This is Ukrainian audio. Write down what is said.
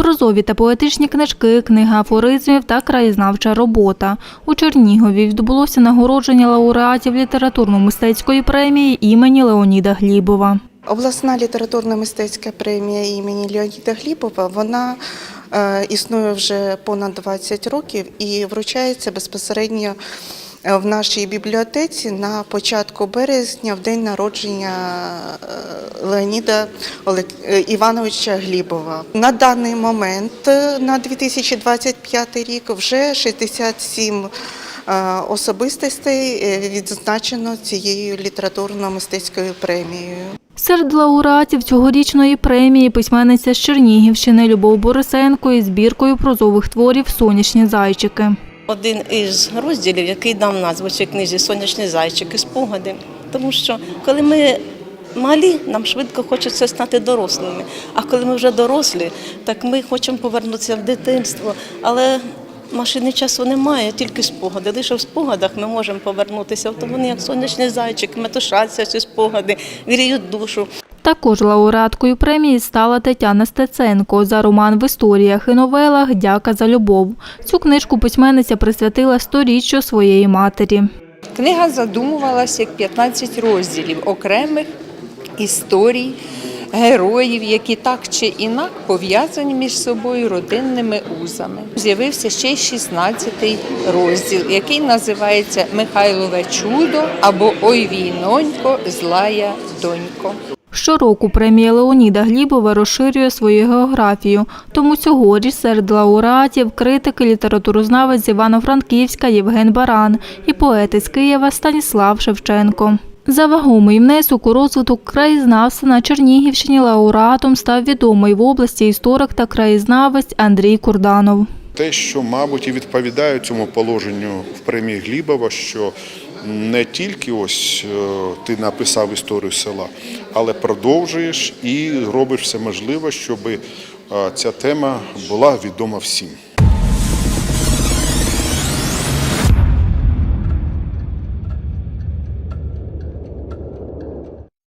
Прозові та поетичні книжки, книга афоризмів та краєзнавча робота. У Чернігові відбулося нагородження лауреатів літературно-мистецької премії імені Леоніда Глібова. Обласна літературно-мистецька премія імені Леоніда Глібова вона е, існує вже понад 20 років і вручається безпосередньо в нашій бібліотеці на початку березня, в день народження е, Леоніда е, Івановича Глібова. На даний момент, е, на 2025 рік, вже 67 е, особистостей е, відзначено цією літературно-мистецькою премією. Серед лауреатів цьогорічної премії письменниця з Чернігівщини Любов Борисенко із збіркою прозових творів Сонячні зайчики. Один із розділів, який дав назву цій книзі Сонячні зайчики, спогади. Тому що коли ми малі, нам швидко хочеться стати дорослими. А коли ми вже дорослі, так ми хочемо повернутися в дитинство. Але машини часу немає, тільки спогади. Лише в спогадах ми можемо повернутися. От вони як сонячні зайчики, метушаться ці спогади, віріють душу. Також лауреаткою премії стала Тетяна Стеценко за роман в історіях і новелах Дяка за любов. Цю книжку письменниця присвятила сторіччю своєї матері. Книга задумувалася як 15 розділів окремих історій, героїв, які так чи інак пов'язані між собою родинними узами. З'явився ще 16-й розділ, який називається Михайлове чудо або Ой війнонько, злая донько. Щороку премія Леоніда Глібова розширює свою географію, тому цьогоріч серед лауреатів критики літературознавець Івано-Франківська Євген Баран і поет із Києва Станіслав Шевченко. За вагомий внесок у розвиток краєзнавства на Чернігівщині лауреатом став відомий в області історик та краєзнавець Андрій Курданов. Те, що, мабуть, і відповідає цьому положенню в премії Глібова, що не тільки ось е, ти написав історію села, але продовжуєш і робиш все можливе, щоб е, ця тема була відома всім.